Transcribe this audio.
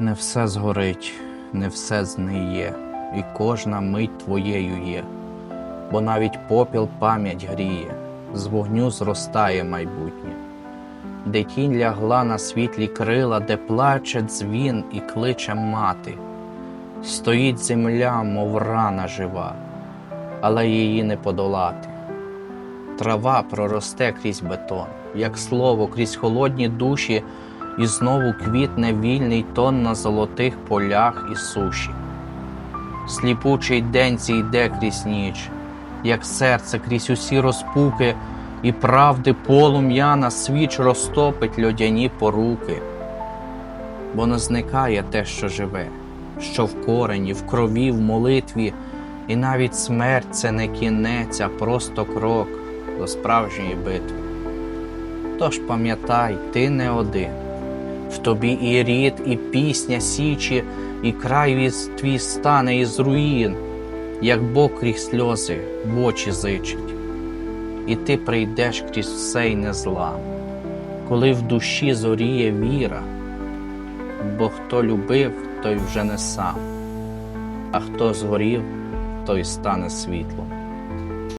Не все згорить, не все зниє, і кожна мить твоєю є, бо навіть попіл пам'ять гріє, з вогню зростає майбутнє, де тінь лягла на світлі крила, де плаче дзвін і кличе мати, стоїть земля, мов рана жива, але її не подолати. Трава проросте крізь бетон, як слово крізь холодні душі, і знову квітне вільний тон на золотих полях і суші. Сліпучий день зійде крізь ніч, як серце крізь усі розпуки, і правди полум'я на свіч розтопить льодяні поруки. Бо не зникає те, що живе, що в корені, в крові, в молитві, і навіть смерть це не кінець, а просто крок до справжньої битви. Тож пам'ятай, ти не один. В тобі і рід, і пісня січі, і край твій стане із руїн, як Бог крізь сльози в очі зичить. І ти прийдеш крізь все й незлам, коли в душі зоріє віра, бо хто любив, той вже не сам, а хто згорів, той стане світлом.